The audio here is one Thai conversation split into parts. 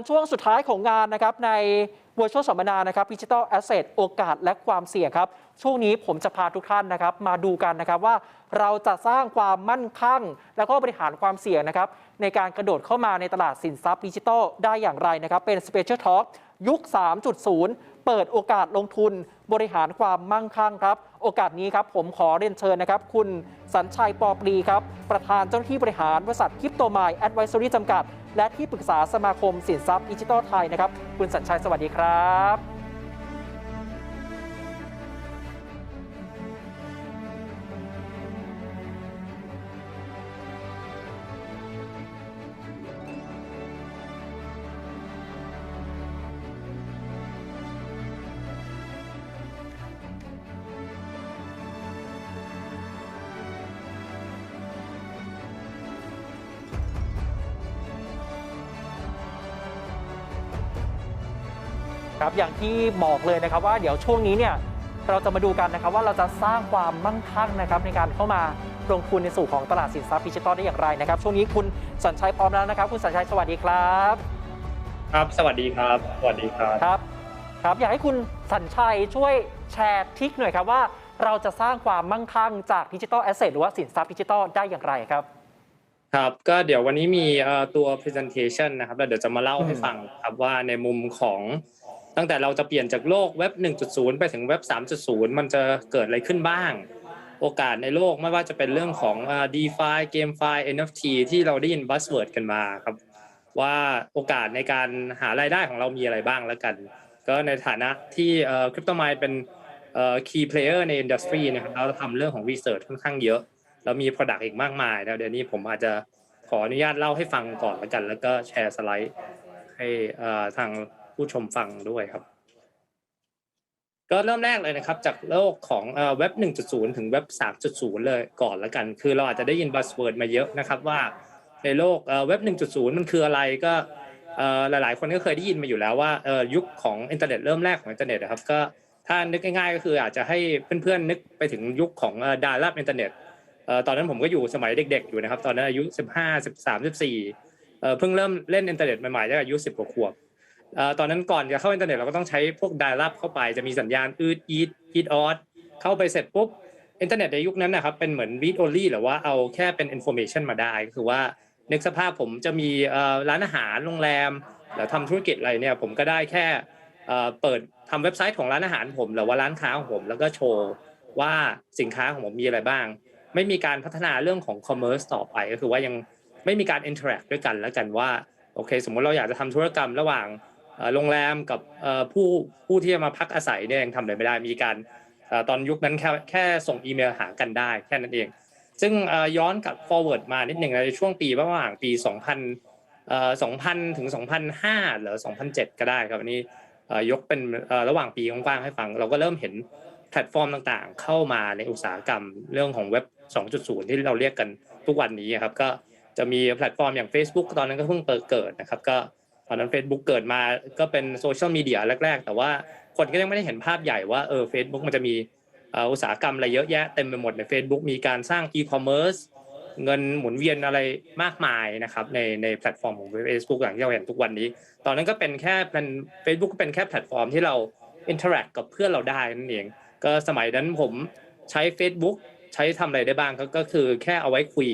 วนช่วงสุดท้ายของงานนะครับในวอร์ชวลสัมมนานะครับดิจิทัลแอสเซทโอกาสและความเสี่ยงครับ ช่วงนี้ผมจะพาทุกท่านนะครับ มาดูกันนะครับว่าเราจะสร้างความมั่นคงแล้วก็บริหารความเสี่ยงนะครับ ในการกระโดดเข้ามาในตลาดสินทรัพย์ดิจิทัลได้อย่างไรนะครับ เป็นสเปเชียลท็อกยุค 3.0 เปิดโอกาสลงทุน บริหารความมั่งคั่งครับ โอกาสนี้ครับผมขอเรียนเชิญนะครับ คุณสัญชัยปอปรีครับ ประธานเจ้าหน้าที่บริหารบริษัทคริปโตไมล์แอดไวซอรี่จำกัด และที่ปรึกษาสมาคมสินทรัพย์ดิจิทัลไทยนะครับ คุณสัญชัยสวัสดีครับ อย่างที่บอกเลยนะครับว่าเดี๋ยวช่วงนี้เนี่ยเราจะมาดูกันนะครับว่าเราจะสร้างความมั่งคั่งนะครับในการเข้ามาลงทุนในสู่ของตลาดสินทรัพย์ดิจิทัลได้อย่างไรนะครับ ช่วงนี้คุณสัญชัยพร้อมแล้วนะครับ คุณสัญชัยสวัสดีครับ ครับ สวัสดีครับ สวัสดีครับครับ ครับอยากให้คุณสัญชัยช่วยแชร์ทริคหน่อยครับว่าเราจะสร้างความมั่งคั่งจากดิจิทัลแอสเซทหรือว่าสินทรัพย์ดิจิทัลได้อย่างไรครับครับก็เดี๋ยววันนี้มีเอ่อตัว presentation นะครับแล้วเดี๋ยวจะมาเล่าให้ฟังครับว่าในมุมของ ตั้งแต่เราจะเปลี่ยนจากโลกเว็บ 1.0 ไปถึงเว็บ 3.0 มันจะเกิดอะไรขึ้นบ้าง โอกาสในโลกไม่ว่าจะเป็นเรื่องของ DeFi GameFi NFT ที่เราได้ยิน buzzword กันมาครับ ว่าโอกาสในการหารายได้ของเรามีอะไรบ้างแล้วกัน ก็ในฐานะที่เอ่อ CryptoMine เป็น key player ใน industry นะครับเราทำเรื่องของ research ค่อนข้างเยอะแล้วมี Product อีกมากมายแล้วเดี๋ยวนี้ผมอาจจะขออนุญาตเล่าให้ฟังก่อนแล้วกัน แล้วก็แชร์สไลด์ให้ทาง ผู้ชมฟังด้วยครับ ก็เริ่มแรกเลยนะครับ จากโลกของเอ่อเว็บ 1.0 ถึงเว็บ 3.0 เลยก่อนล้วกัน คือเราอาจจะได้ยิน buzzword มาเยอะนะครับว่า ในโลกเอ่อเว็บ 1.0 มันคืออะไรก็หลาย ๆ คนก็เคยได้ยินมาอยู่แล้วว่ายุคของอินเทอร์เน็ตเริ่มแรกของอินเทอร์เน็ตนะครับก็ถ้านึกง่ายๆก็คืออาจจะให้เพื่อนๆนึกไปถึงยุคของดาร์ลับอินเทอร์เน็ตตอนนั้นผมก็อยู่สมัยเด็ก ๆ อยู่นะครับ ตอนนั้นอายุ 15 13 14เอ่เพิ่งเริ่มเล่นอินเทอร์เน็ตใหม่ๆตั้อายุ 10กว่าขวบ เอ่อตอนนั้นก่อนจะเข้าอินเทอร์เน็ตเราก็ต้องใช้พวกไดรับเข้าไปจะมีสัญญาณอืดอีดอีดออดเข้าไปเสร็จปุ๊บอินเทอร์เน็ตในยุคนั้นนะครับเป็นเหมือน read only หรือว่าเอาแค่เป็น information มาได้ก็คือว่านึกสภาพผมจะมีเอ่อร้านอาหารโรงแรมหรือทำธุรกิจอะไรเนี่ยผมก็ได้แค่เอ่อเปิดทำเว็บไซต์ของร้านอาหารผมหรือว่าร้านค้าของผมแล้วก็โชว์ว่าสินค้าของผมมีอะไรบ้าง ไม่มีการพัฒนาเรื่องของ commerce ต่อไปก็คือว่ายังไม่มีการ interact ด้วยกันแล้วกันว่าโอเค สมมติเราอยากจะทำธุรกรรมระหว่าง โรงแรมกับผู้ผู้ที่จะมาพักอาศัยเนี่ยยังทำอะไรไม่ได้มีการตอนยุคนั้นแค่แค่ส่งอีเมลหากันได้แค่นั้นเอง ซึ่งย้อนกลับ forward มานิดหนึ่งในช่วงปีระหว่างปี 2000 2000 ถึง 2005 หรือ 2007 ก็ได้ครับอันนี้ยกเป็นระหว่างปีกว้างๆให้ฟัง เราก็เริ่มเห็นแพลตฟอร์มต่างๆ เข้ามาในอุตสาหกรรมเรื่องของเว็บ 2.0 ที่เราเรียกกันทุกวันนี้ครับก็จะมีแพลตฟอร์มอย่าง Facebook ตอนนั้นก็เพิ่งเปิดเกิดนะครับก็ ตอนนั้น Facebook เกิดมาก็เป็นโซเชียลมีเดียแรก ๆ แต่ว่าคนก็ยังไม่ได้เห็นภาพใหญ่ว่าเออ Facebook มันจะมีอุตสาหกรรมอะไรเยอะแยะเต็มไปหมดใน Facebook มีการสร้าง e-commerce เงินหมุนเวียนอะไรมากมายนะครับในในแพลตฟอร์มของ Facebook อย่างที่เราเห็นทุกวันนี้ ตอนนั้นก็เป็นแค่เป็น Facebook ก็เป็นแค่แพลตฟอร์มที่เรา interact กับเพื่อนเราได้นั่นเองก็สมัยนั้นผมใช้ Facebook ใช้ทำอะไรได้บ้างก็ก็คือแค่เอาไว้คุย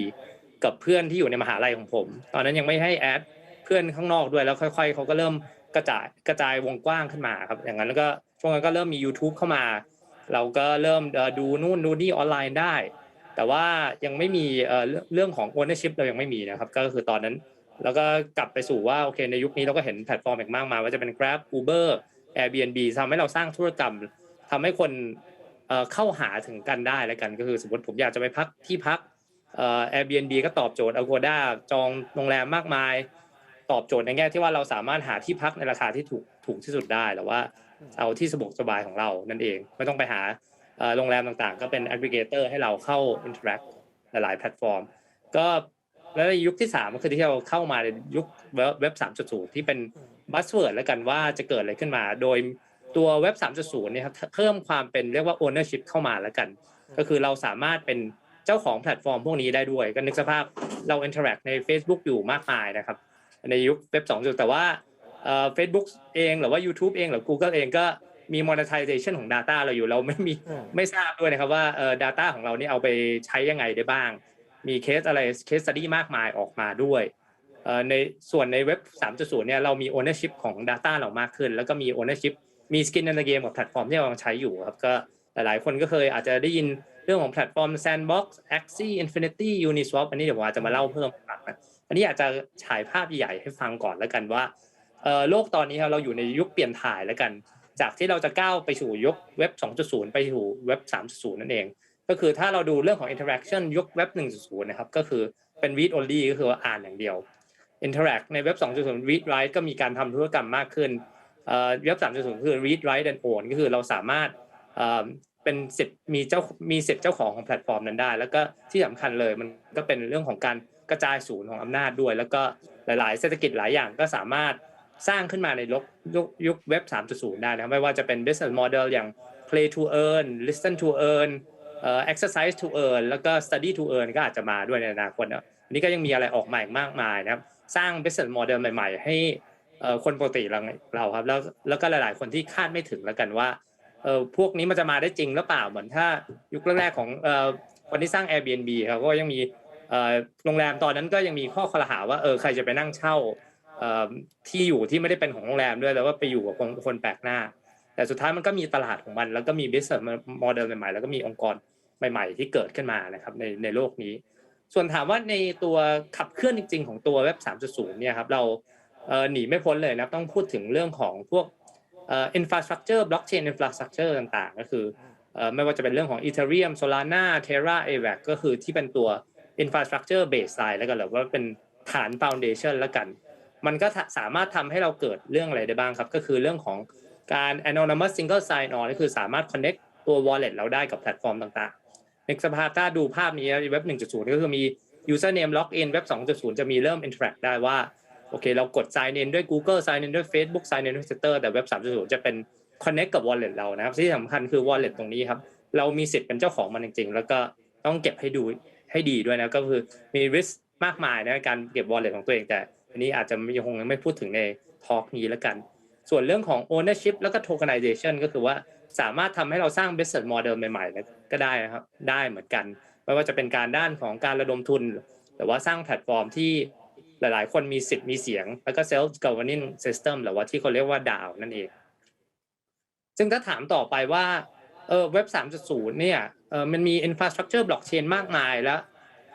กับเพื่อนที่อยู่ในมหาลัยของผม ตอนนั้นยังไม่ให้แอด เพื่อนข้างนอกด้วยแล้วค่อย ๆเขาก็เริ่มกระจายกระจายวงกว้างขึ้นมาครับ อย่างนั้นแล้วก็ช่วงนั้นก็เริ่มมี YouTube เข้ามา เราก็เริ่มดูนู่นดูนี่ออนไลน์ได้ แต่ว่ายังไม่มีเรื่องเรื่องของ ownership เรายังไม่มีนะครับ ก็คือตอนนั้น แล้วก็กลับไปสู่ว่าโอเคในยุคนี้เราก็เห็นแพลตฟอร์มอีกมากมายว่าจะเป็น Grab Uber Airbnb ทำให้เราสร้างธุรกรรมทำให้คนเข้าหาถึงกันได้แล้วกันก็คือสมมติผมอยากจะไปพักที่พัก Airbnb ก็ตอบโจทย์ Agoda จองโรงแรมมากมาย ตอบโจทย์ในแง่ที่ว่าเราสามารถหาที่พักในราคาที่ถูกถูกที่สุดได้หรือว่าเอาที่สะดวกสบายของเรานั่นเอง ไม่ต้องไปหาเอ่อโรงแรมต่างๆ ก็เป็น aggregator ให้เราเข้า interact หลายๆแพลตฟอร์ม ก็แล้วในยุคที่3ก็คือที่เราเข้ามาในยุคเว็บ 3.0 ที่เป็นบัสเวิร์ดแล้วกันว่าจะเกิดอะไรขึ้นมา โดยตัวเว็บ 3.0 เนี่ยครับเพิ่มความเป็นเรียกว่า ownership เข้ามาแล้วกัน ก็คือเราสามารถเป็นเจ้าของแพลตฟอร์มพวกนี้ได้ด้วย ก็นึกสภาพเรา interact ใน Facebook อยู่มากมายนะครับ ในยุคเว็บ2.0แต่ว่าเเอ่อ Facebook เองหรือว่า YouTube เองหรือ Google เองก็มี monetization ของ Data เราอยู่เราไม่มีอืมไม่ทราบด้วยนะครับว่าเอ่อ data ของเรานี่เอาไปใช้ยังไงได้บ้าง มีเคสอะไรเคส study มากมายออกมาด้วยเอ่อในส่วนในเว็บ 3.0 เนี่ยเรามี ownership ของ data เรามากขึ้น แล้วก็มี ownership มี skin in the game กับแพลตฟอร์มที่เราใช้อยู่ครับก็หลายๆคนก็เคยอาจจะได้ยินเรื่องของแพลตฟอร์ม Sandbox Axie Infinity Uniswap อันนี้เดี๋ยวผมอาจจะมาเล่าเพิ่มนะ อันนี้อยาจจะฉายภาพใหญ่ให้ฟังก่อนแล้วกันว่าโลกตอนนี้ครับเราอยู่ในยุคเปลี่ยนถ่ายแล้วกัน จากที่เราจะก้าวไปสู่ยุคเว็บ 2.0 ไปสู่เว็บ 3.0 นั่นเอง ก็คือถ้าเราดูเรื่องของ interaction ยุคเว็บ 1.0 นะครับก็คือเป็น read only ก็คืออ่านอย่างเดียว interact ในเว็บ 2.0 read write ก็มีการทำธุรกรรมมากขึ้นเว็บ 3.0 คือ read write and own ก็คือเราสามารถเป็นสิทธิ์มีเจ้ามีสิทธิ์เจ้าของของแพลตฟอร์มนั้นได้ แล้วก็ที่สำคัญเลยมันก็เป็นเรื่องของการ กระจายศูนย์ของอำนาจด้วย แล้วก็หลาย ๆ เศรษฐกิจหลายอย่างก็สามารถสร้างขึ้นมาในยุคยุคยุคเว็บ 3.0 ได้นะครับไม่ว่าจะเป็น business model อย่าง play to earn listen to earn เอ่อ exercise to earn แล้วก็ study to earn ก็อาจจะมาด้วยในอนาคตนะอันนี้ก็ยังมีอะไรออกมาอีกมากมายนะครับ สร้าง business model ใหม่ ๆ ให้คนปกติเราเราครับแล้วแล้วก็หลาย ๆ คนที่คาดไม่ถึงแล้วกันว่าเออพวกนี้มันจะมาได้จริงหรือเปล่าเหมือนถ้ายุคแรกๆของเอ่อคนที่สร้าง Airbnb ครับก็ยังมี โรงแรมตอนนั้นก็ยังมีข้อคอรหาว่าเออใครจะไปนั่งเช่าที่อยู่ที่ไม่ได้เป็นของโรงแรมด้วยแล้วว่าไปอยู่กับคนคนแปลกหน้า แต่สุดท้ายมันก็มีตลาดของมัน แล้วก็มี business model ใหม่ๆ แล้วก็มีองค์กรใหม่ ๆ ที่เกิดขึ้นมานะครับในในโลกนี้ ส่วนถามว่าในตัวขับเคลื่อนจริง ๆ ของตัวเว็บ 3.0 เนี่ยครับเราเหนีไม่พ้นเลยนะต้องพูดถึงเรื่องของพวกเอ่อ infrastructure blockchain infrastructure ต่างๆ ก็คือเอ่อไม่ว่าจะเป็นเรื่องของ Ethereum Solana Terra AVAX ก็คือที่เป็นตัว infrastructure baseline แล้วกันหรือว่าเป็นฐาน foundation แล้วกัน มันก็สามารถทำให้เราเกิดเรื่องอะไรได้บ้างครับ ก็คือเรื่องของการ anonymous single sign on ก็คือสามารถ connect ตัว wallet เราได้กับแพลตฟอร์มต่างๆ ในสภาพถ้าดูภาพนี้เว็บ 1.0 ก็คือมี username login เว็บ 2.0 จะมีเริ่ม interact ได้ว่าโอเค เรากด sign in ด้วย Google sign in ด้วย Facebook sign in ด้วย Twitter แต่เว็บ 3.0 จะเป็น connect กับ wallet เรานะครับที่สำคัญคือ wallet ตรงนี้ครับ เรามีสิทธิ์เป็นเจ้าของมันจริงๆ แล้วก็ต้องเก็บให้ดู ให้ดีด้วยนะก็คือมี risk มากมายในการเก็บ wallet ของตัวเอง แต่อันนี้อาจจะยังคงไม่พูดถึงในทอล์กนี้แล้วกัน ส่วนเรื่องของ ownership แล้วก็ tokenization ก็คือว่าสามารถทำให้เราสร้าง business model ใหม่ๆก็ได้นะครับได้เหมือนกัน ไม่ว่าจะเป็นการด้านของการระดมทุน หรือว่าสร้างแพลตฟอร์มที่หลายๆ คนมีสิทธิ์มีเสียง แล้วก็ self governing system หรือว่าที่เขาเรียกว่า DAO นั่นเอง ซึ่งถ้าถามต่อไปว่าเออเว็บ 3.0 เนี่ยเออมันมี infrastructure blockchain มากมายแล้ว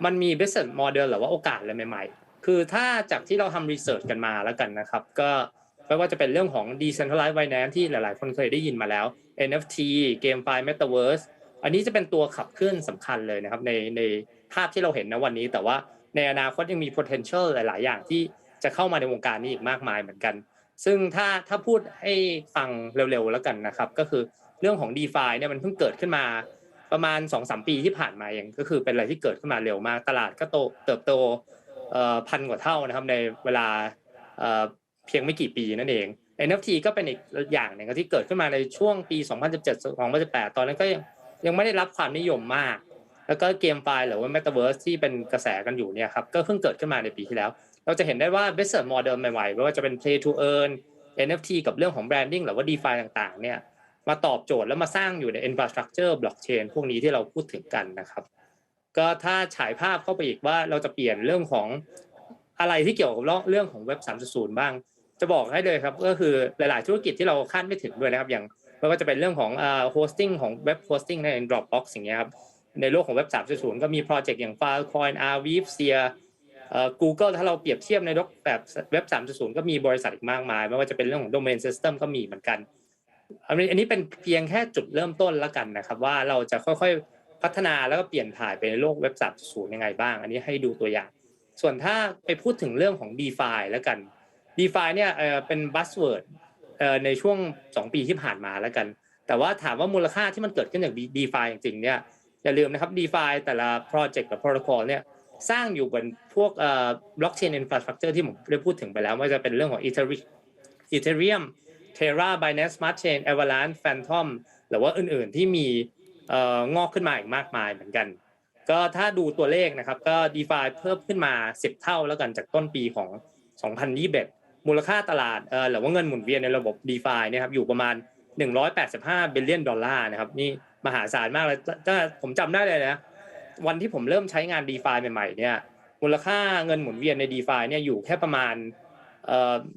มันมี business model หรือว่าโอกาสอะไรใหม่ ๆ คือถ้าจากที่เราทำ research กันมาแล้วกันนะครับ ก็ไม่ว่าจะเป็นเรื่องของ decentralized finance ที่หลาย ๆ คนเคยได้ยินมาแล้ว NFT GameFi Metaverse อันนี้จะเป็นตัวขับเคลื่อนสำคัญเลยนะครับในในภาพที่เราเห็นนะวันนี้ แต่ว่าในอนาคตยังมี potential หลาย ๆ อย่างที่จะเข้ามาในวงการนี้อีกมากมายเหมือนกัน ซึ่งถ้าถ้าพูดให้ฟังเร็ว ๆ แล้วกันนะครับ ก็คือเรื่องของ d e f i เนี่ยมันเพิ่งเกิดขึ้นมา ประมาณ2-3ปีที่ผ่านมาเองก็คือเป็นอะไรที่เกิดขึ้นมาเร็วมาก ตลาดก็โตเติบโตพันกว่าเท่านะครับในเวลาเอ่อเพียงไม่กี่ปีนั่นเอง NFT ก็เป็นอีกอย่างหนึ่งที่เกิดขึ้นมาในช่วงปี 2017-2018 ตอนนั้นก็ยังยังไม่ได้รับความนิยมมาก แล้วก็เกมไฟล์หรือว่า Metaverse ที่เป็นกระแสกันอยู่เนี่ยครับก็เพิ่งเกิดขึ้นมาในปีที่แล้ว เราจะเห็นได้ว่า business model ใหม่ๆไม่ว่าจะเป็น play to earn NFT กับเรื่องของ branding หรือว่า DeFi ต่างๆเนี่ย มาตอบโจทย์แล้วมาสร้างอยู่ใน infrastructure blockchain พวกนี้ที่เราพูดถึงกันนะครับ ก็ถ้าฉายภาพเข้าไปอีกว่าเราจะเปลี่ยนเรื่องของอะไรที่เกี่ยวกับเรื่องของเว็บ 3.0 บ้าง จะบอกให้เลยครับก็คือหลาย ๆ ธุรกิจที่เราคาดไม่ถึงด้วยนะครับ อย่างไม่ว่าจะเป็นเรื่องของอ่า hosting ของเว็บ hosting ใน Dropbox อย่างเงี้ยครับในโลกของเว็บ 3.0 ก็มีโปรเจกต์อย่าง Filecoin Arweave Seer เอ่อ Google ถ้าเราเปรียบเทียบในรูปแบบเว็บ 3.0 ก็มีบริษัทอีกมากมาย ไม่ว่าจะเป็นเรื่องของ Domain System ก็มีเหมือนกัน อันนี้อันนี้เป็นเพียงแค่จุดเริ่มต้นแล้วกันนะครับ ว่าเราจะค่อยๆพัฒนาแล้วก็เปลี่ยนถ่ายไปในโลกเว็บ3.0ยังไงบ้าง อันนี้ให้ดูตัวอย่าง ส่วนถ้าไปพูดถึงเรื่องของ DeFi แล้วกัน DeFi เนี่ยเป็น buzzword เอ่อในช่วง 2 ปีที่ผ่านมาแล้วกัน แต่ว่าถามว่ามูลค่าที่มันเกิดขึ้นจาก DeFi จริงๆเนี่ยอย่าลืมนะครับ DeFi แต่ละ project กับ protocol เนี่ยสร้างอยู่บนพวกเอ่อ blockchain infrastructure ที่ผมได้พูดถึงไปแล้วว่าจะเป็นเรื่องของ Ethereum Ethereum Terra Binance Smart Chain Avalanche Phantom หรือว่าอื่นๆที่มีงอกขึ้นมาอีกมากมายเหมือนกัน ก็ถ้าดูตัวเลขนะครับก็ DeFi เพิ่มขึ้นมา 10 เท่าแล้วกันจากต้นปีของ 2021 มูลค่าตลาดหรือว่าเงินหมุนเวียนในระบบ d e f าเนี่ยครับอยู่ประมาณ 185บิลเลียนดอลลาร์นะครับนี่มหาศาลมากเลยถ้าผมจำได้เลยนะวันที่ผมเริ่มใช้งาน d e f าใหม่ๆเนี่ยมูลค่าเงินหมุนเวียนใน d e f าเนี่ยอยู่แค่ประมาณ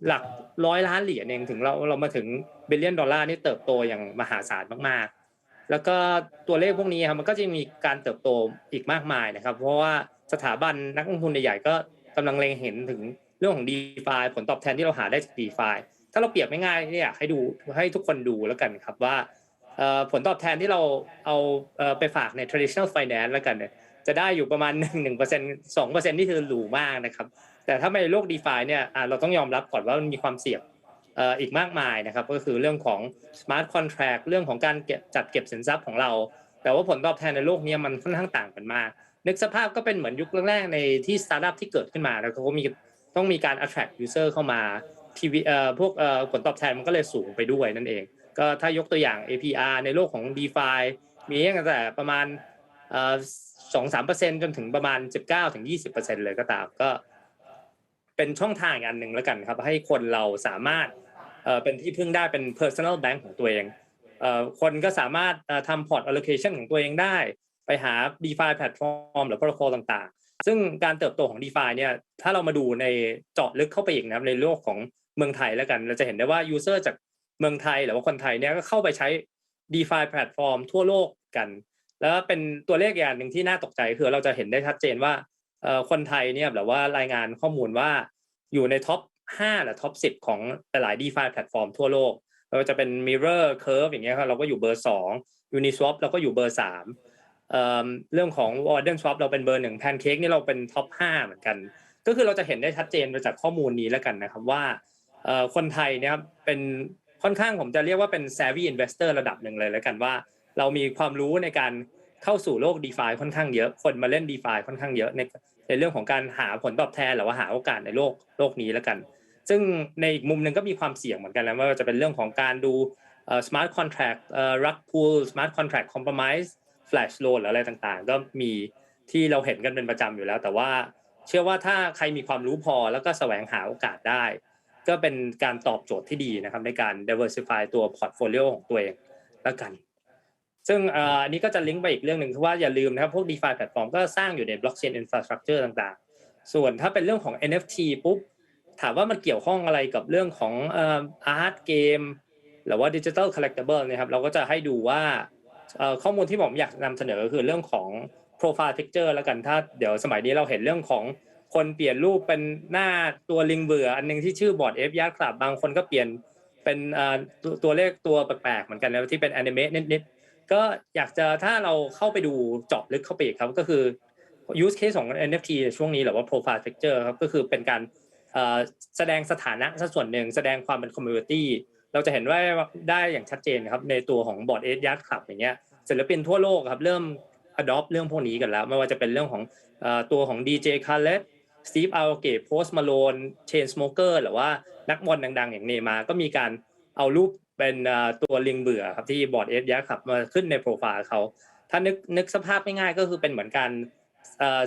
หลักร้อยล้านเหรียญเองถึงเราเรามาถึงบิลเลียนดอลลาร์นี่เติบโตอย่างมหาศาลมากๆ แล้วก็ตัวเลขพวกนี้ครับมันก็จะมีการเติบโตอีกมากมายนะครับ เพราะว่าสถาบันนักลงทุนใหญ่ๆก็กำลังเล็งเห็นถึงเรื่องของ d e f าผลตอบแทนที่เราหาได้จาก d e f าถ้าเราเปรียบง่ายๆเนี่ยให้ดูให้ทุกคนดูแล้วกันครับว่าผลตอบแทนที่เราเอาไปฝากใน traditional finance แล้วกันเนี่ย จะได้อยู่ประมาณ1 1เปอร์เซ็นต์สองเปอร์เซ็นต์ที่คือหรูมากนะครับ แต่ถ้าในโลก d e f าเนี่ยเราต้องยอมรับก่อนว่ามันมีความเสี่ยงอีกมากมายนะครับ ก็คือเรื่องของ smart contract เรื่องของการเก็บจัดเก็บสินทรัพย์ของเรา แต่ว่าผลตอบแทนในโลกนี้มันค่อนข้างต่างกันมาก นึกสภาพก็เป็นเหมือนยุคแรกๆในที่สตาร์ทอัพที่เกิดขึ้นมาแล้วเขาก็มีต้องมีการ attract user เข้ามาทีวีเอ่อพวกเอ่อผลตอบแทนมันก็เลยสูงไปด้วยนั่นเอง ก็ถ้ายกตัวอย่าง APR ในโลกของ DeFi มีตั้งแต่ประมาณ สองสามเปอร์เซ็นจนถึงประมาณสิบเก้าถึงยี่สิบเปอร์เซ็นเลยก็ตามก็ เป็นช่องทางอันหนึ่งแล้วกันครับ ให้คนเราสามารถเป็นที่พึ่งได้เป็น personal bank ของตัวเองคนก็สามารถทำ port allocation ของตัวเองได้ ไปหา DeFi แพลตฟอร์มหรือ protocol ต่างๆ ซึ่งการเติบโตของ DeFi เนี่ยถ้าเรามาดูในเจาะลึกเข้าไปอีกนะครับในโลกของเมืองไทยแล้วกัน เราจะเห็นได้ว่า user จากเมืองไทยหรือว่าคนไทยเนี่ยก็เข้าไปใช้ DeFi แพลตฟอร์มทั่วโลกกัน แล้วเป็นตัวเลขอย่างหนึ่งที่น่าตกใจคือเราจะเห็นได้ชัดเจนว่าคนไทยเนี่ยแบบว่ารายงานข้อมูลว่าอยู่ในท็อป5หรือท็อป10 ของหลาย DeFi แพลตฟอร์มทั่วโลกไม่ว่าจะเป็น Mirror Curve อย่างเงี้ยครับเราก็อยู่เบอร์ 2 Uniswap เราก็อยู่เบอร์3เอ่อเรื่องของ Warden Swap เราเป็นเบอร์หนึ่ง Pancake นี่เราเป็นท็อป5เหมือนกัน ก็คือเราจะเห็นได้ชัดเจนมาจากข้อมูลนี้แล้วกันนะครับว่าคนไทยเนี่ยเป็นค่อนข้างผมจะเรียกว่าเป็น savvy investor ระดับหนึ่งเลยแล้วกันว่า เรามีความรู้ในการ เข้าสู่โลก d e f าค่อนข้างเยอะ คนมาเล่น d e f าค่อนข้างเยอะในในเรื่องของการหาผลตอบแทนหรือว่าหาโอกาสในโลกโลกนี้แล้วกัน ซึ่งในอีกมุมหนึ่งก็มีความเสี่ยงเหมือนกันแล้วไม่ว่าจะเป็นเรื่องของการดูเอ่อ smart contract เอ่อ rug pull smart contract compromise flash loan หรืออะไรต่างๆ ก็มีที่เราเห็นกันเป็นประจำอยู่แล้ว แต่ว่าเชื่อว่าถ้าใครมีความรู้พอแล้วก็แสวงหาโอกาสได้ ก็เป็นการตอบโจทย์ที่ดีนะครับในการ diversify ตัว portfolio ของตัวเองแล้วกัน ซึ่งอันนี้ก็จะลิงก์ไปอีกเรื่องหนึ่งคือว่าอย่าลืมนะครับพวก DeFi แพลตฟอร์มก็สร้างอยู่ใน blockchain infrastructure ต่างๆ ส่วนถ้าเป็นเรื่องของ NFT ปุ๊บถามว่ามันเกี่ยวข้องอะไรกับเรื่องของอ่อ art game หรือว่า digital collectible นะครับเราก็จะให้ดูว่าข้อมูลที่ผมอยากนำเสนอก็คือเรื่องของ profile picture แล้วกันถ้าเดี๋ยวสมัยนี้เราเห็นเรื่องของคนเปลี่ยนรูปเป็นหน้าตัวลิงเบื่ออันหนึงที่ชื่อบอร์ด F Yard Club บบางคนก็เปลี่ยนเป็นตัวเลขตัวแปลกๆเหมือนกันนะที่เป็น anime นิดๆ ก็อยากจะถ้าเราเข้าไปดูเจาะลึกเข้าไปอีกครับก็คือ use case ของ NFT ช่วงนี้หรือว่า profile picture ครับก็คือเป็นการแสดงสถานะสัส่วนหนึ่งแสดงความเป็น community เราจะเห็นว่าได้อย่างชัดเจนครับในตัวของ board 8 yard club อย่างเงี้ยศิลปินทั่วโลกครับเริ่ม adopt เรื่องพวกนี้กันแล้ว ไม่ว่าจะเป็นเรื่องของตัวของ DJ Khaled Steve Aoki Post Malone Chain Smoker หรือว่านักบอลดังๆ อย่างเนมาก็มีการเอารูป เป็นตัวลิงเบื่อครับที่บอร์ดเอฟยักษ์ขับมาขึ้นในโปรไฟล์เขาถ้านึกนึกสภาพง่ายๆก็คือเป็นเหมือนการ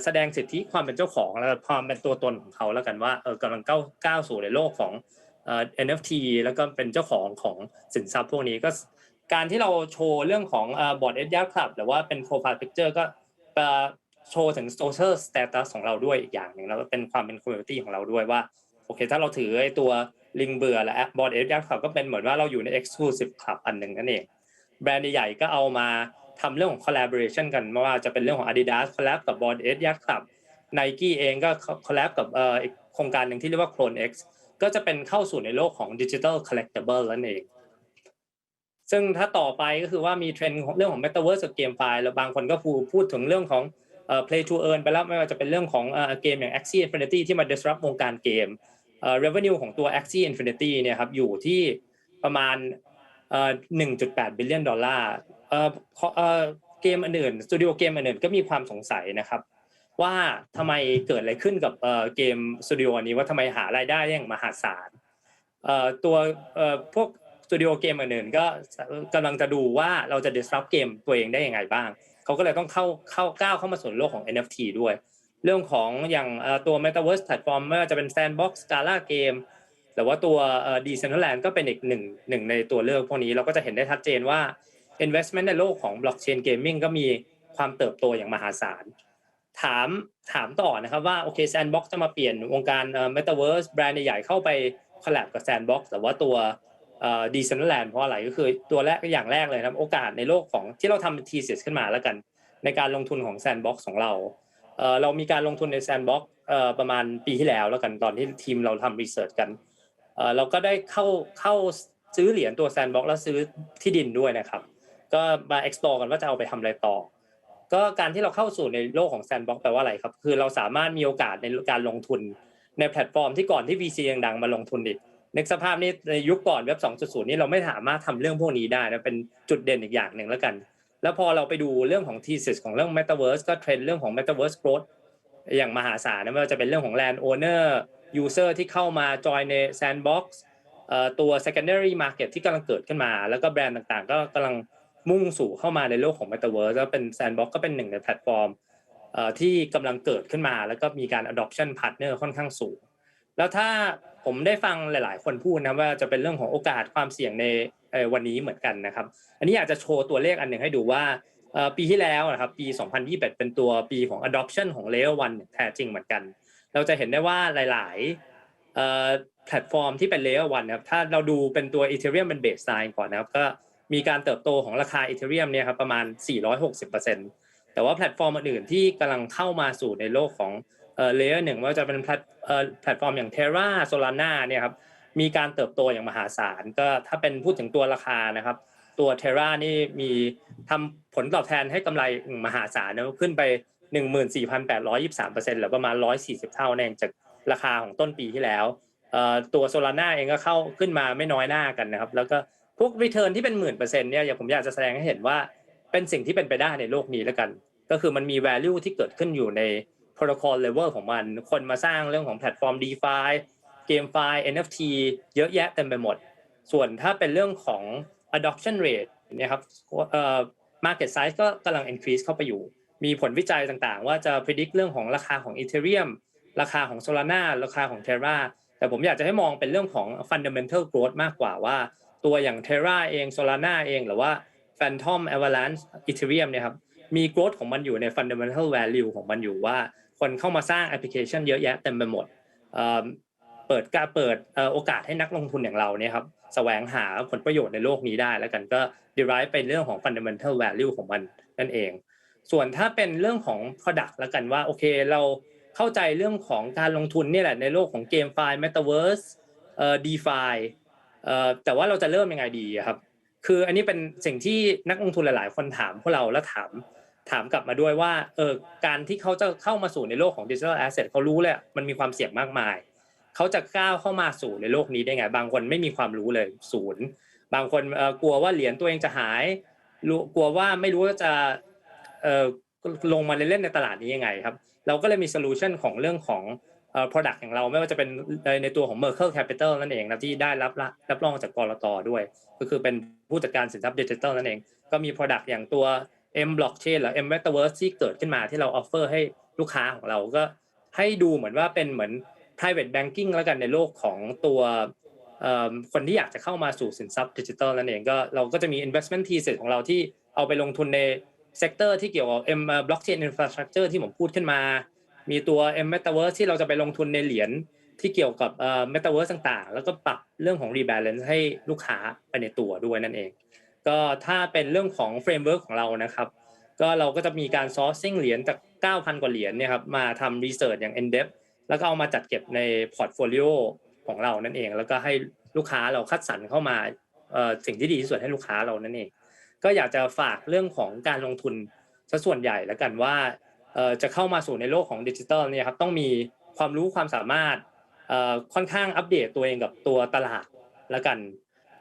แสดงสิทธิความเป็นเจ้าของแล้วความเป็นตัวตนของเขาแล้วกันว่าเออกำลังก้าวก้าวสู่ในโลกของ NFT แล้วก็เป็นเจ้าของของสินทรัพย์พวกนี้ก็การที่เราโชว์เรื่องของบอร์ดเอฟยักษ์ขับหรือว่าเป็นโปรไฟล์พิกเจอร์ก็โชว์ถึงโซเชียลสเตตัสของเราด้วยอีกอย่างหนึ่งแล้วก็เป็นความเป็นคอมมูนิตี้ของเราด้วยว่าโอเคถ้าเราถือไอ้ตัว ลิงเบื่อและแอปบอร์ดเอฟยักษ์ขับก็เป็นเหมือนว่าเราอยู่ใน Exclusive Club อันหนึ่งนั่นเอง แบรนด์ใหญ่ๆก็เอามาทำเรื่องของ collaboration กันไม่ว่าจะเป็นเรื่องของ Adidas collab กับ Board 8 Yacht Club Nike เองก็ collab กับเอ่อโครงการหนึ่งที่เรียกว่า Clone X ก็จะเป็นเข้าสู่ในโลกของ digital collectible นั่นเองซึ่งถ้าต่อไปก็คือว่ามีเทรนด์ของเรื่องของ metaverse กับเกมไฟล์แล้วบางคนก็พูดพูดถึงเรื่องของเอ่อ play to earn ไปแล้วไม่ว่าจะเป็นเรื่องของเอ่อเกมอย่าง Axie Infinity ที่มา disrupt วงการเกมเอ่อ revenue ของตัว Axie Infinity เนี่ยครับอยู่ที่ประมาณเอ่อ1.8บิลเลียนดอลลาร์เอ่อขอเอ่อเกมอื่นสตูดิโอเกมอื่นก็มีความสงสัยนะครับ ว่าทำไมเกิดอะไรขึ้นกับเอ่อเกมสตูดิโออันนี้ว่าทำไมหารายได้อย่างมหาศาลเอ่อตัวเอ่อพวกสตูดิโอเกมอื่นๆก็กำลังจะดูว่าเราจะ disrupt เกมตัวเองได้ยังไงบ้าง เขาก็เลยต้องเข้าเข้าก้าวเข้ามาสู่โลกของ NFT ด้วย เรื่องของอย่างตัว Metaverse Platform ไม่ว่าจะเป็น Sandbox Scala Game หรือว่าตัว Decentraland ก็เป็นอีกหนึ่งหนึ่งในตัวเลือกพวกนี้เราก็จะเห็นได้ชัดเจนว่า investment ในโลกของ blockchain gaming ก็มีความเติบโตอย่างมหาศาล ถามถามต่อนะครับว่าโอเค Sandbox จะมาเปลี่ยนวงการเอ่อ Metaverse แบรนด์ใหญ่ๆเข้าไป collab กับ Sandbox แต่ว่าตัวเอ่อ Decentraland เพราะอะไรก็คือตัวแรกอย่างแรกเลยนะครับโอกาสในโลกของที่เราทำเป็น thesis ขึ้นมาแล้วกัน ในการลงทุนของ Sandbox ของเรา เอ่อเรามีการลงทุนใน Sandbox เอ่อประมาณปีที่แล้วแล้วกันตอนที่ทีมเราทำ research กันเอ่อเราก็ได้เข้าเข้าซื้อเหรียญตัว Sandbox แล้วซื้อที่ดินด้วยนะครับ ก็มา explore กันว่าจะเอาไปทำอะไรต่อ ก็การที่เราเข้าสู่ในโลกของ Sandbox แปลว่าอะไรครับ คือเราสามารถมีโอกาสในการลงทุนในแพลตฟอร์มที่ก่อนที่ VC ยังดังมาลงทุนอีกในสภาพนี้ในยุคก่อนเว็บ 2.0 นี่เราไม่สามารถทำเรื่องพวกนี้ได้นะเป็นจุดเด่นอีกอย่างหนึ่งแล้วกัน แล้วพอเราไปดูเรื่องของ thesis ของเรื่อง Metaverse ก็เทรนด์เรื่องของ Metaverse growth อย่างมหาศาลนะไม่ว่าจะเป็นเรื่องของ land owner user ที่เข้ามาจอยใน Sandbox ตัว secondary market ที่กำลังเกิดขึ้นมา แล้วก็แบรนด์ต่างๆ ก็กำลังมุ่งสู่เข้ามาในโลกของ Metaverse แล้วเป็น Sandbox ก็เป็นหนึ่งในแพลตฟอร์มที่กำลังเกิดขึ้นมา แล้วก็มีการ adoption partner ค่อนข้างสูง แล้วถ้าผมได้ฟังหลาย ๆ คนพูดนะว่าจะเป็นเรื่องของโอกาสความเสี่ยงใน วันนี้เหมือนกันนะครับ อันนี้อยากจะโชว์ตัวเลขอันหนึ่งให้ดูว่าปีที่แล้วนะครับปี 2021 เป็นตัวปีของ adoption ของ layer 1แท้จริงเหมือนกัน เราจะเห็นได้ว่าหลายๆแพลตฟอร์มที่เป็น layer 1นะครับถ้าเราดูเป็นตัว ethereum เป็น baseline ก่อนนะครับก็มีการเติบโตของราคา ethereum เนี่ยครับประมาณ 460%แต่ว่าแพลตฟอร์มอื่นๆที่กำลังเข้ามาสู่ในโลกของเอ่อ layer หนึ่งว่าจะเป็นแพลตฟอร์มอย่าง Terra Solana เนี่ยครับ มีการเติบโตอย่างมหาศาลก็ถ้าเป็นพูดถึงตัวราคานะครับ ตัว Terra นี่มีทำผลตอบแทนให้กำไรมหาศาลนะขึ้นไป 14,823%หรือประมาณ 140 เท่าแน่จากราคาของต้นปีที่แล้วตัว Solana เองก็เข้าขึ้นมาไม่น้อยหน้ากันนะครับ แล้วก็พวก return ที่เป็นหมื่นเปอร์เซ็นต์เนี่ยอย่างผมอยากจะแสดงให้เห็นว่าเป็นสิ่งที่เป็นไปได้ในโลกนี้แล้วกัน ก็คือมันมี value ที่เกิดขึ้นอยู่ใน protocol level ของมัน คนมาสร้างเรื่องของแพลตฟอร์ม DeFi GameFi NFT เยอะแยะเต็มไปหมด ส่วนถ้าเป็นเรื่องของ adoption rate นี่ยครับเอ่อ market size ก็กำลัง increase เข้าไปอยู่ มีผลวิจัยต่างๆ ว่าจะ predict เรื่องของราคาของ Ethereum ราคาของ Solana ราคาของ Terra แต่ผมอยากจะให้มองเป็นเรื่องของ fundamental growth มากกว่าว่าตัวอย่าง Terra เอง Solana เองหรือว่า Phantom Avalanche Ethereum เนี่ยครับมี growth ของมันอยู่ใน fundamental value ของมันอยู่ว่า คนเข้ามาสร้างแอปพลิเคชันเยอะแยะเต็มไปหมด เปิดการเปิดโอกาสให้นักลงทุนอย่างเราเนี่ยครับแสวงหาผลประโยชน์ในโลกนี้ได้ แล้วกันก็ derive เป็นเรื่องของ fundamental value ของมันนั่นเอง ส่วนถ้าเป็นเรื่องของ product แล้วกันว่าโอเคเราเข้าใจเรื่องของการลงทุนเนี่ยแหละในโลกของเกมไฟล์ Metaverse เอ่อ DeFi เอ่อแต่ว่าเราจะเริ่มยังไงดีครับคืออันนี้เป็นสิ่งที่นักลงทุนหลาย ๆ คนถามพวกเราแล้วถามถามกลับมาด้วยว่าเออการที่เขาจะเข้ามาสู่ในโลกของ Digital Asset เขารู้เลยมันมีความเสี่ยงมากมาย เขาจะก้าวเข้ามาสู่ในโลกนี้ได้ไง บางคนไม่มีความรู้เลยศูนย์ บางคนกลัวว่าเหรียญตัวเองจะหายกลัวว่าไม่รู้ว่าจะลงมาเล่นในตลาดนี้ยังไงครับ เราก็เลยมีโซลูชันของเรื่องของ product ของเราไม่ว่าจะเป็นในตัวของ Merkle Capital นั่นเองนะที่ได้รับรับรองจากกรตด้วย ก็คือเป็นผู้จัดการสินทรัพย์ดิจิทัลนั่นเอง ก็มี Product อย่างตัว M Blockchain หรือ M Metaverse ที่เกิดขึ้นมาที่เรา offer ให้ลูกค้าของเราก็ให้ดูเหมือนว่าเป็นเหมือน private banking แล้วกันในโลกของตัวคนที่อยากจะเข้ามาสู่สินทรัพย์ดิจิทัลนั่นเองก็เราก็จะมี investment thesis ของเราที่เอาไปลงทุนในเซกเตอร์ที่เกี่ยวกับ M blockchain infrastructure ที่ผมพูดขึ้นมา มีตัว M Metaverse ที่เราจะไปลงทุนในเหรียญที่เกี่ยวกับเอ่อ Metaverse ต่างๆ แล้วก็ปรับเรื่องของ rebalance ให้ลูกค้าไปในตัวด้วยนั่นเอง ก็ถ้าเป็นเรื่องของ framework ของเรานะครับ ก็เราก็จะมีการ sourcing เหรียญจาก 9,000 กว่าเหรียญเนี่ยครับมาทำ research อย่าง in-depth แล้วก็เอามาจัดเก็บใน portfolio ของเรานั่นเอง แล้วก็ให้ลูกค้าเราคัดสรรเข้ามาสิ่งที่ดีที่สุดให้ลูกค้าเรานั่นเอง ก็อยากจะฝากเรื่องของการลงทุนซะส่วนใหญ่แล้วกันว่าจะเข้ามาสู่ในโลกของดิจิทัลเนี่ยครับต้องมีความรู้ความสามารถค่อนข้างอัปเดตตัวเองกับตัวตลาดแล้วกัน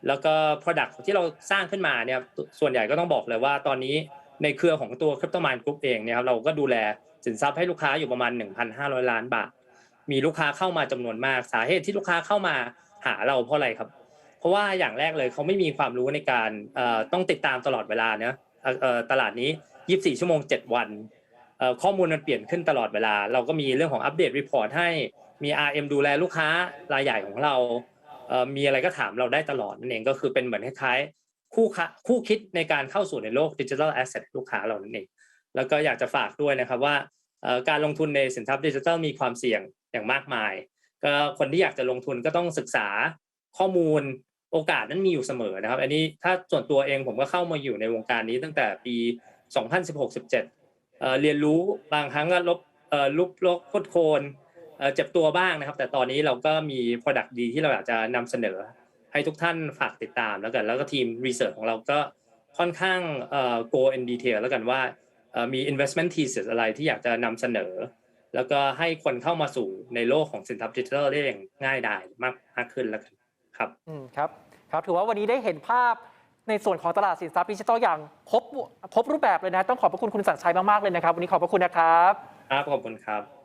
แล้วก็ Product ที่เราสร้างขึ้นมาเนี่ยส่วนใหญ่ก็ต้องบอกเลยว่าตอนนี้ในเครือของตัว Crypto Mind Group เองเนี่ยครับเราก็ดูแลสินทรัพย์ให้ลูกค้าอยู่ประมาณ 1,500 ล้านบาท มีลูกค้าเข้ามาจำนวนมาก สาเหตุที่ลูกค้าเข้ามาหาเราเพราะอะไรครับ เพราะว่าอย่างแรกเลยเขาไม่มีความรู้ในการต้องติดตามตลอดเวลาเนะเอ่อเอ่อตลาดนี้ 24 ชั่วโมง 7 วันข้อมูลมันเปลี่ยนขึ้นตลอดเวลา เราก็มีเรื่องของอัปเดตรีพอร์ตให้มี RM ดูแลลูกค้ารายใหญ่ของเรามีอะไรก็ถามเราได้ตลอดนั่นเองก็คือเป็นเหมือนคล้ายๆคู่ค้าคู่คิดในการเข้าสู่ในโลกดิจิทัลแอสเซทลูกค้าเรานั่นเองแล้วก็อยากจะฝากด้วยนะครับว่าการลงทุนในสินทรัพย์ดิจิทัลมีความเสี่ยง อย่างมากมาย ก็คนที่อยากจะลงทุนก็ต้องศึกษาข้อมูลโอกาสนั้นมีอยู่เสมอนะครับ อันนี้ถ้าส่วนตัวเองผมก็เข้ามาอยู่ในวงการนี้ตั้งแต่ปี 2016-17เเรียนรู้บางครั้งก็ลบลุกลกโคตรโคนเจ็บตัวบ้างนะครับ แต่ตอนนี้เราก็มี Product ดีที่เราอยากจะนำเสนอ ให้ทุกท่านฝากติดตามแล้วกัน แล้วก็ทีม Research ของเราก็ค่อนข้าง go in detail แล้วกันว่ามี investment thesis อะไรที่อยากจะนำเสนอ แล้วก็ให้คนเข้ามาสู่ในโลกของสินทรัพย์ดิจิทัลได้อย่างง่ายดายมากมากขึ้นแล้วกันครับอืมครับครับถือว่าวันนี้ได้เห็นภาพในส่วนของตลาดสินทรัพย์ดิจิทัลอย่างครบครบรูปแบบเลยนะ ต้องขอบพระคุณคุณสันชัยมากๆเลยนะครับ วันนี้ขอบพระคุณนะครับ ครับขอบคุณครับ